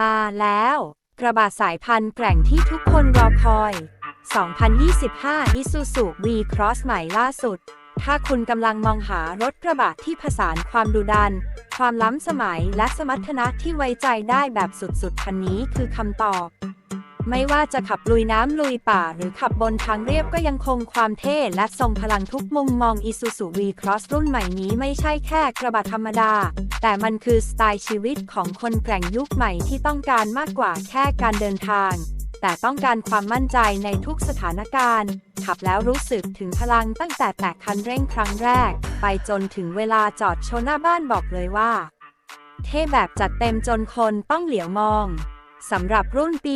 มาแล้ว กระบะสายพันธุ์แกร่งที่ทุกคนรอคอย 2025 Isuzu V-Cross ใหม่ล่าสุด ถ้าคุณกำลังมองหารถกระบะที่ผสานความดุดัน ความล้ำสมัยและสมรรถนะที่ไว้ใจได้แบบสุดๆ คันนี้คือคำตอบ ไม่ว่าจะขับลุยน้ำลุยป่าหรือขับบนทางเรียบก็ยังคงความเท่และทรงพลังทุกมุมมอง Isuzu V-Cross รุ่นใหม่นี้ไม่ใช่แค่กระบะธรรมดา แต่มันคือสไตล์ชีวิตของคนแกร่งยุคใหม่ที่ต้องการมากกว่าแค่การเดินทาง แต่ต้องการความมั่นใจในทุกสถานการณ์ ขับแล้วรู้สึกถึงพลังตั้งแต่แตะคันเร่งครั้งแรก ไปจนถึงเวลาจอดโชนหน้าบ้านบอกเลยว่า เท่แบบจัดเต็มจนคนต้องเหลียวมอง สำหรับรุ่นปี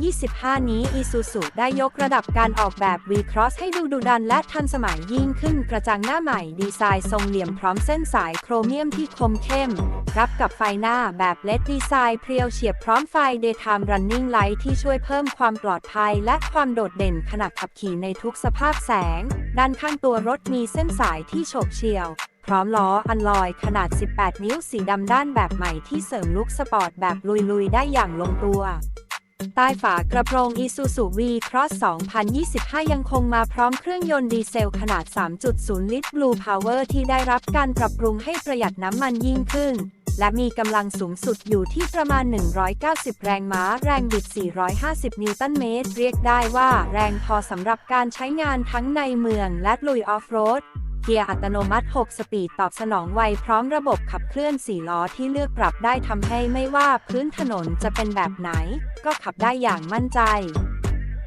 2025 นี้ Isuzu ได้ยกระดับการออกแบบ V-Cross ให้ดูดุดันและทันสมัยยิ่งขึ้นกระจังหน้าใหม่ดีไซน์ทรงเหลี่ยมพร้อมเส้นสายโครเมียมที่คมเข้ม รับกับไฟหน้าแบบเลดดีไซน์เพรียวเฉียบพร้อมไฟ Daytime Running Light ที่ช่วยเพิ่มความปลอดภัย และความโดดเด่นขณะขับขี่ในทุกสภาพแสง ด้านข้างตัวรถมีเส้นสายที่โฉบเฉี่ยว พร้อมล้ออันลอยขนาด 18 นิ้วสีดำด้านแบบใหม่ที่เสริมลุคสปอร์ตแบบลุย ๆ ได้อย่างลงตัว ใต้ฝากระโปรง Isuzu V-Cross 2025 ยังคงมาพร้อมเครื่องยนต์ดีเซลขนาด 3.0 ลิตร Blue Power ที่ได้รับการปรับปรุงให้ประหยัดน้ำมันยิ่งขึ้น และมีกำลังสูงสุดอยู่ที่ประมาณ 190 แรงม้า แรงบิด 450 นิวตันเมตร เรียกได้ว่าแรงพอสำหรับการใช้งานทั้งในเมืองและลุยออฟโรด เกียร์อัตโนมัติ 6 สปีดตอบสนองไวพร้อมระบบขับเคลื่อน 4 ล้อที่เลือกปรับได้ทำให้ไม่ว่าพื้นถนนจะเป็นแบบไหน ก็ขับได้อย่างมั่นใจ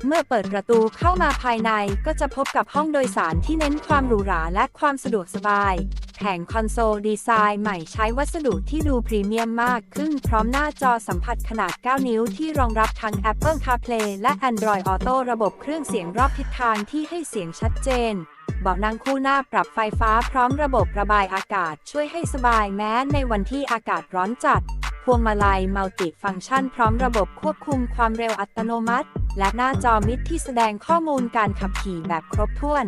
เมื่อเปิดประตูเข้ามาภายในก็จะพบกับห้องโดยสารที่เน้นความหรูหราและความสะดวกสบาย แผงคอนโซลดีไซน์ใหม่ใช้วัสดุที่ดูพรีเมียมมากขึ้นพร้อมหน้าจอสัมผัสขนาด 9 นิ้วที่รองรับทั้ง Apple CarPlay และ Android Auto ระบบเครื่องเสียงรอบทิศทางที่ให้เสียงชัดเจน เบาะนั่งคู่หน้าปรับไฟฟ้าพร้อมระบบระบายอากาศช่วยให้สบายแม้ในวันที่อากาศร้อนจัด พวงมาลัยมัลติฟังก์ชันพร้อมระบบควบคุมความเร็วอัตโนมัติ และหน้าจอมิดที่แสดงข้อมูลการขับขี่แบบครบถ้วน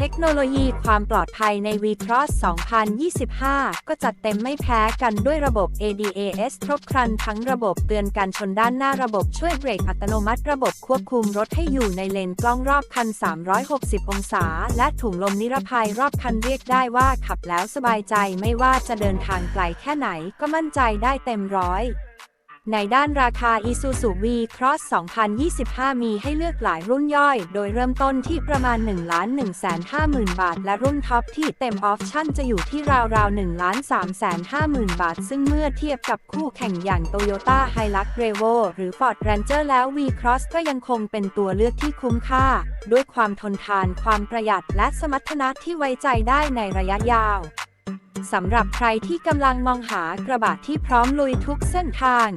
เทคโนโลยีความปลอดภัยใน V-Cross 2025 ก็จัดเต็มไม่แพ้กันด้วยระบบ ADAS ครบครันทั้งระบบเตือนการชนด้านหน้าระบบช่วยเบรกอัตโนมัติระบบควบคุมรถให้อยู่ในเลนกล้องรอบคัน 360 องศา และถุงลมนิรภัยรอบคันเรียกได้ว่าขับแล้วสบายใจไม่ว่าจะเดินทางไกลแค่ไหนก็มั่นใจได้เต็มร้อย ในด้านราคา Isuzu V-Cross 2025 มีให้เลือกหลายรุ่นย่อย โดยเริ่มต้นที่ประมาณ 1 1 5 0 0 0 0 บาท และรุ่นท็อปที่เต็มออปชั่นจะอยู่ที่ราวๆ 1 3 5 0 0 0 0 บาท ซึ่งเมื่อเทียบกับคู่แข่งอย่าง Toyota Hilux Revo หรือ Ford Ranger แล้ว V-Cross ก็ยังคงเป็นตัวเลือกที่คุ้มค่า ด้วยความทนทาน ความประหยัด และสมรรถนะที่ไว้ใจได้ในระยะยาวสำหรับใครที่กำลังมองหากระบะที่พร้อมลุยทุกเส้นทาง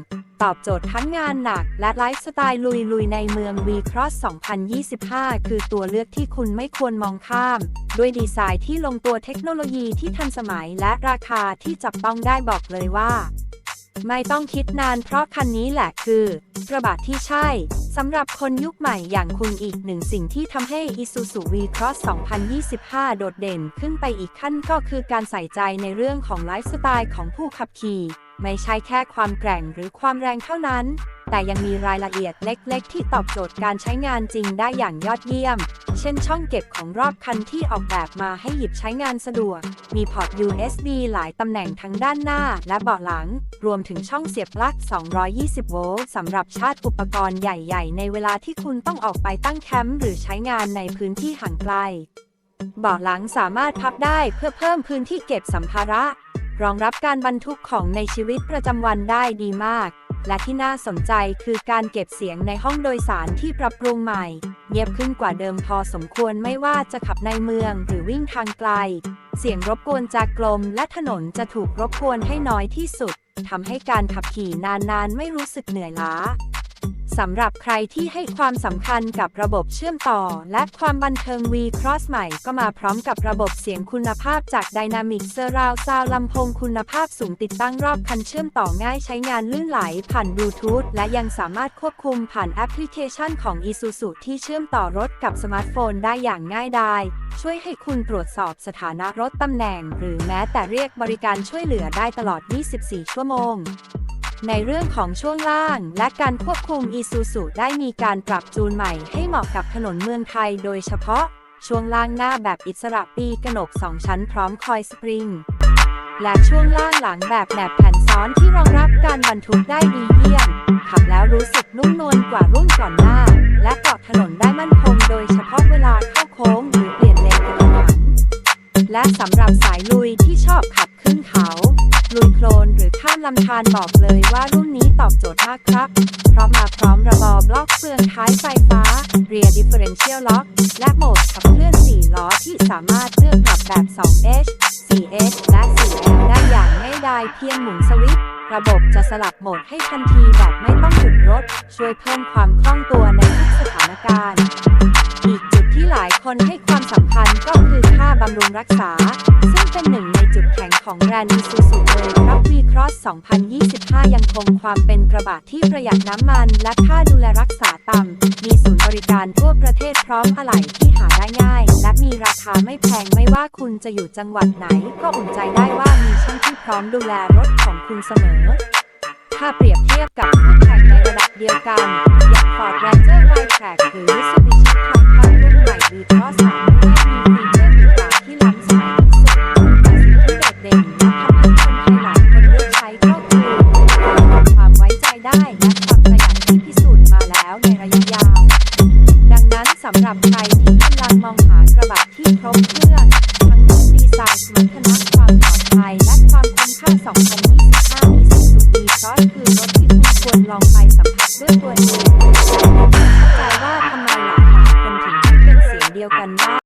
ตอบโจทย์ทั้งงานหนัก และไลฟ์สไตล์ลุยๆ ในเมือง V-Cross 2025 คือตัวเลือกที่คุณไม่ควรมองข้าม ด้วยดีไซน์ที่ลงตัวเทคโนโลยีที่ทันสมัยและราคาที่จับต้องได้บอกเลยว่า ไม่ต้องคิดนานเพราะคันนี้แหละคือกระบะที่ใช่สำหรับคนยุคใหม่อย่างคุณอีกหนึ่งสิ่งที่ทำให้ Isuzu V-Cross 2025 โดดเด่นขึ้นไปอีกขั้นก็คือการใส่ใจในเรื่องของไลฟ์สไตล์ของผู้ขับขี่ ไม่ใช่แค่ความแกร่งหรือความแรงเท่านั้น แต่ยังมีรายละเอียดเล็ก ๆ ที่ตอบโจทย์การใช้งานจริงได้อย่างยอดเยี่ยม เช่นช่องเก็บของรอบคันที่ออกแบบมาให้หยิบใช้งานสะดวก มีพอร์ต USB หลายตำแหน่งทั้งด้านหน้าและเบาะหลัง รวมถึงช่องเสียบปลั๊ก 220 โวลต์สำหรับชาร์จอุปกรณ์ใหญ่ ๆ ในเวลาที่คุณต้องออกไปตั้งแคมป์หรือใช้งานในพื้นที่ห่างไกลเบาะหลังสามารถพับได้เพื่อเพิ่มพื้นที่เก็บสัมภาระ รองรับการบรรทุกของในชีวิตประจำวันได้ดีมาก และที่น่าสนใจคือการเก็บเสียงในห้องโดยสารที่ปรับปรุงใหม่ เงียบขึ้นกว่าเดิมพอสมควรไม่ว่าจะขับในเมืองหรือวิ่งทางไกล เสียงรบกวนจากกลมและถนนจะถูกรบกวนให้น้อยที่สุดทำให้การขับขี่นานๆ ไม่รู้สึกเหนื่อยล้า สำหรับใครที่ให้ความสำคัญกับระบบเชื่อมต่อ และความบันเทิง V-Cross ใหม่ก็มาพร้อมกับระบบเสียงคุณภาพจาก Dynamic Surround Sound ลำโพงคุณภาพสูงติดตั้งรอบคันเชื่อมต่อง่ายใช้งานลื่นไหลผ่านบลูทูธและยังสามารถควบคุมผ่านแอปพลิเคชันของ Isuzu ที่เชื่อมต่อรถกับสมาร์ทโฟนได้อย่างง่ายดายช่วยให้คุณตรวจสอบสถานะรถตำแหน่ง หรือแม้แต่เรียกบริการช่วยเหลือได้ตลอด 24 ชั่วโมง ในเรื่องของช่วงล่าง และการควบคุม Isuzu ได้มีการปรับจูนใหม่ให้เหมาะกับถนนเมืองไทยโดยเฉพาะ ช่วงล่างหน้าแบบอิสระปีกระหนก 2 ชั้นพร้อมคอยสปริง และช่วงล่างหลังแบบแหนบแผ่นซ้อนที่รองรับการบรรทุกได้ดีเยี่ยม ขับแล้วรู้สึกนุ่มนวลกว่ารุ่นก่อนหน้า และเกาะถนนได้มั่นคงโดยเฉพาะเวลาเข้าโค้งหรือเปลี่ยนเลนกระทันหันและสำหรับสายลุยที่ชอบขับ ลำธารบอกเลยว่ารุ่นนี้ตอบโจทย์มากครับ เพราะมาพร้อมระบอบล็อกเฟืองท้ายไฟฟ้า Rear Differential Lock และโหมดขับเคลื่อน 4 ล้อที่สามารถเลือกปรับแบบ 2H 4H และ 4L ได้อย่างง่ายดายเพียงหมุนสวิตช์ระบบจะสลับโหมดให้ทันทีแบบไม่ต้องหยุดรถ ช่วยเพิ่มความคล่องตัวในทุกสถานการณ์ อีกจุดที่หลายคนให้ความสำคัญก็คือค่าบำรุงรักษา ซึ่งเป็นหนึ่งในจุดแข็งของแบรนด์ Isuzu เลย r o s 2025 ยังคงความเป็นกระบะที่ประหยัดน้ำมัน และค่าดูแลรักษาต่ำ มีศูนย์บริการทั่วประเทศพร้อมอะไหล่ที่หาได้ง่าย และมีราคาไม่แพงไม่ว่าคุณจะอยู่จังหวัดไหน ก็อุ่นใจได้ว่ามีช่างที่พร้อมดูแลรถของคุณเสมอ ถ้าเปรียบเทียบกับคู่แข่งในระดับเดียวกัน อย่าง Ford Ranger Wildtrak หรือ Mitsubishi Triton รุ่นใหม่ v ี r o s 3